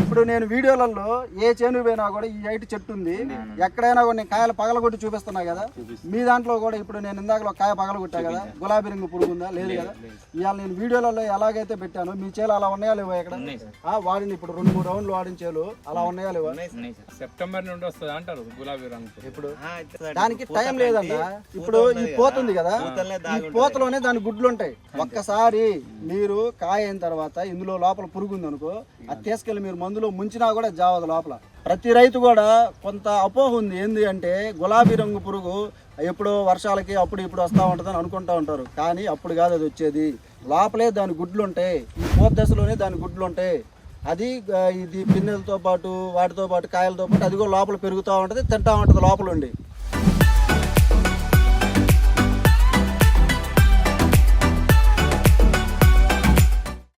ఇప్పుడు నేను వీడియోలలో ఏ చేను పోయినా కూడా ఈ హైట్ చెట్టు ఉంది. ఎక్కడైనా కూడా నేను కాయలు పగలగొట్టి చూపిస్తున్నా కదా. మీ దాంట్లో కూడా ఇప్పుడు నేను ఇందాక ఒక కాయ పగలగొట్టా కదా. గులాబీ రింగు పురుగు ఉందా? లేదు కదా. ఇవాళ నేను వీడియోలలో ఎలాగైతే పెట్టాను మీ చేలు అలా ఉన్నాయా లేవా ఇక్కడ? ఆ, వాడింది ఇప్పుడు రెండు మూడు రౌండ్లు వాడిన చేలు అలా ఉన్నాయా లేవా? సెప్టెంబర్ నుండి వస్తుంది అంటారు గులాబీ రంగు ఇప్పుడు దానికి టైం లేదన్నా. ఇప్పుడు ఈ పోతుంది కదా. ఈ పోతలోనే దాని గుడ్లు ఉంటాయి. ఒక్కసారి మీరు కాయ అయిన తర్వాత ఇందులో లోపల పురుగు ఉంది అనుకో అది తీసుకెళ్ళి మీరు మందులో ముంచినా కూడా జావదు లోపల. ప్రతి రైతు కూడా కొంత అపోహ ఉంది. ఏంది అంటే గులాబీ రంగు పురుగు ఎప్పుడో వర్షాలకి అప్పుడు ఇప్పుడు వస్తూ ఉంటుందని అనుకుంటా ఉంటారు. కానీ అప్పుడు కాదు అది వచ్చేది. లోపలే దాని గుడ్లు ఉంటాయి ఈ పోత దశలోనే దాని గుడ్లు ఉంటాయి అది ఇది పిన్నెలతో పాటు వాటితో పాటు కాయలతో పాటు అది కూడా లోపల పెరుగుతూ ఉంటుంది తింటా ఉంటుంది లోపల ఉండి